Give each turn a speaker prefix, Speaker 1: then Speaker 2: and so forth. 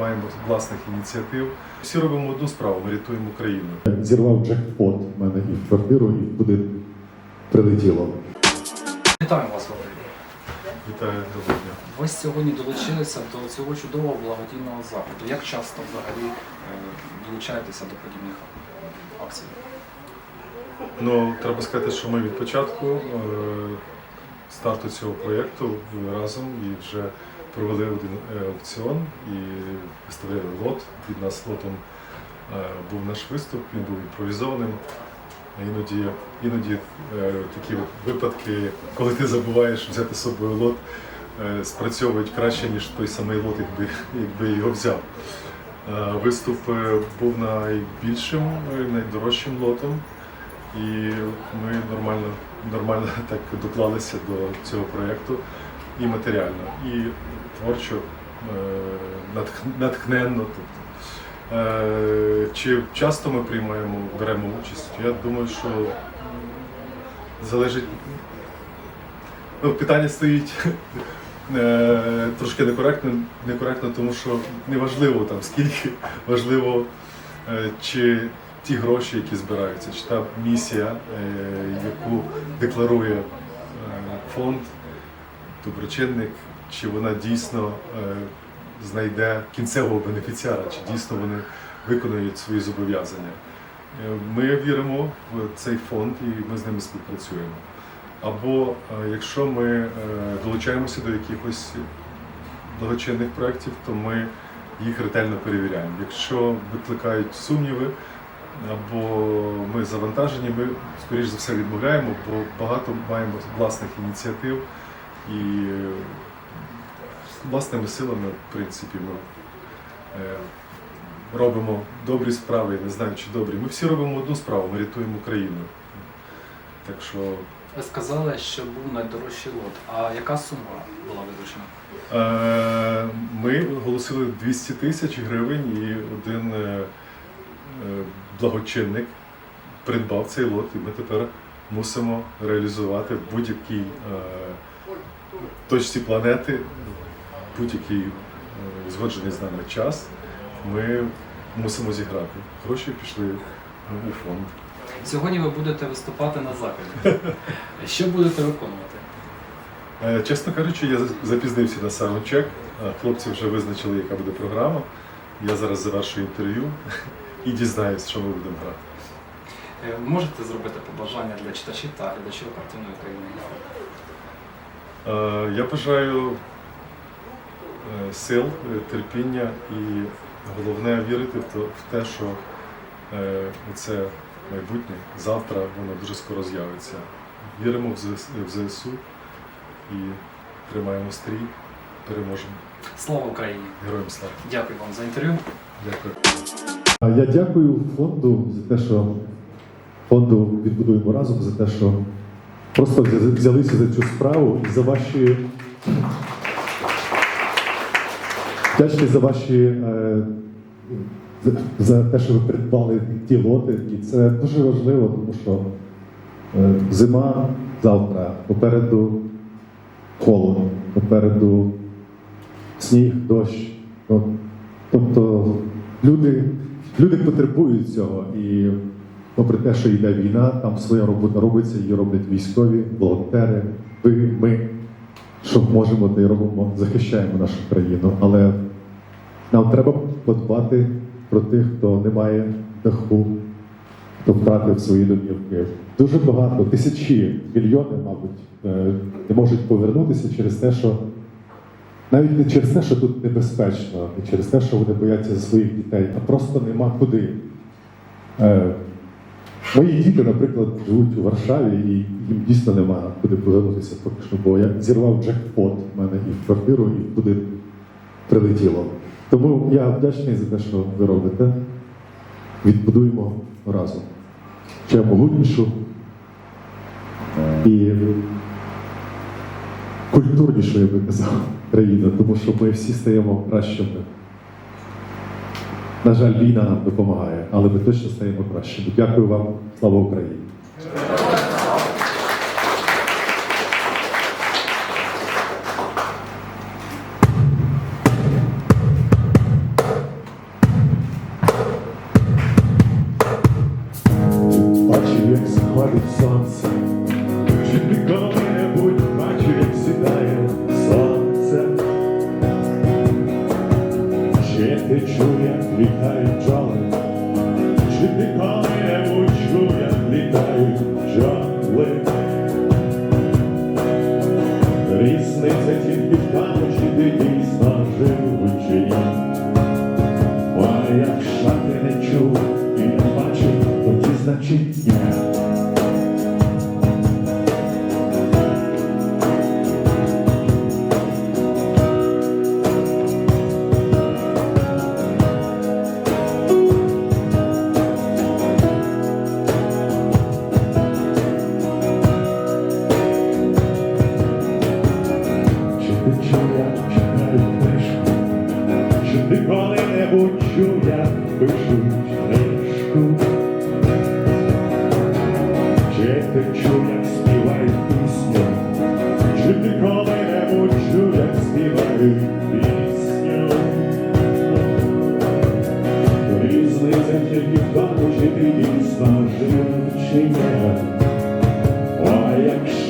Speaker 1: маємо власних ініціатив. Всі робимо одну справу, ми рятуємо Україну.
Speaker 2: Зірвав джекпот в мене і в квартиру, і в будинок прилетіло.
Speaker 3: Вітаю вас, Валерій.
Speaker 1: Вітаю доброго дня.
Speaker 3: Ви сьогодні долучилися до цього чудового благодійного заходу. Як часто взагалі е, долучаєтеся до подібних акцій?
Speaker 1: Ну, треба сказати, що ми від початку е, старту цього проєкту разом і вже провели один е, аукціон і виставляли лот. Від нас лотом е, був наш виступ, він був імпровізованим. Іноді, іноді е, такі випадки, коли ти забуваєш взяти з собою лот, спрацьовують краще, ніж той самий лот, якби, якби його взяв. Виступ був найбільшим, найдорожчим лотом. І ми нормально, нормально так доклалися до цього проєкту і матеріально, і творчо, е, натхненно. Тобто. Е, Чи часто ми приймаємо, беремо участь? Я думаю, що залежить. Ну, питання стоїть е, трошки некоректно, некоректно, тому що неважливо там скільки, важливо, чи ті гроші, які збираються, чи та місія, яку декларує фонд, доброчинник, чи вона дійсно е, знайде кінцевого бенефіціара, чи дійсно вони виконують свої зобов'язання. Е, Ми віримо в цей фонд і ми з ними співпрацюємо. Або е, якщо ми долучаємося до якихось благочинних проєктів, то ми їх ретельно перевіряємо. Якщо викликають сумніви, або ми завантажені, ми скоріш за все відмовляємо, бо багато маємо власних ініціатив і е, власними силами, в принципі, ми е, робимо добрі справи, я не знаю, чи добрі. Ми всі робимо одну справу, ми рятуємо Україну. Так що
Speaker 3: Ви сказали, що був найдорожчий лот. А яка сума була виручена?
Speaker 1: Е, Ми оголосили 200 тисяч гривень і один благочинник придбав цей лот, і ми тепер мусимо реалізувати е, точці планети, будь-який е, згоджений з нами час. Ми мусимо зіграти. Гроші пішли у фонд.
Speaker 3: Сьогодні ви будете виступати на заході. Що будете виконувати?
Speaker 1: Е, Чесно кажучи, я запізнився на саундчек. Е, Хлопці вже визначили, яка буде програма. Я зараз завершую інтерв'ю і дізнаюсь, що ми будемо грати.
Speaker 3: Е, Можете зробити побажання для читачів та глядачів картинної України?
Speaker 1: Е, Я бажаю е, сил, терпіння і головне вірити в те, що е, це майбутнє завтра воно дуже скоро з'явиться. Віримо в ЗСУ і тримаємо стрій, переможемо.
Speaker 3: Слава Україні!
Speaker 1: Героям слава!
Speaker 3: Дякую вам за інтерв'ю.
Speaker 1: Дякую.
Speaker 2: Я дякую фонду за те, що фонду відбудуємо разом, за те, що просто взялися за цю справу і за ваші вдячний за ваші е, за, те, що ви придбали ті лоти. І це дуже важливо, тому що е, зима завтра, попереду холод, попереду сніг, дощ. Тобто люди, люди потребують цього. І попри те, що йде війна, там своя робота робиться, її роблять військові, волонтери, ви, ми, що можемо, те й робимо, захищаємо нашу країну. Але нам треба подбати про тих, хто не має даху, хто втратив свої домівки. Дуже багато, тисячі, мільйони, мабуть, е, не можуть повернутися через те, що навіть не через те, що тут небезпечно, не через те, що вони бояться за своїх дітей, а просто нема куди. Мої діти, наприклад, живуть у Варшаві, і їм дійсно нема куди повернутися поки що, бо я зірвав джекпот в мене і в квартиру, і будинок прилетіло. Тому я вдячний за те, що ви робите. Відбудуємо разом. Ще могутнішу і культурнішу, я би казав, країну, тому що ми всі стаємо кращими. На жаль, війна нам допомагає, але ми точно стаємо краще. Дякую вам, слава Україні. Бачив, як схвалить сонце. Чи як літають бджоли? Чи ти коли-небудь чув, як літають бджоли? Різниця тільки в тому, Чув, як читають книжку? Чи ти коли-небудь чув, як пишуть книжку? Чи ти чув, як співають пісню? Чи ти коли-небудь чув, як співають пісню? Різниця тільки в тому, чи ти дійсно жив, чи ні. А якщо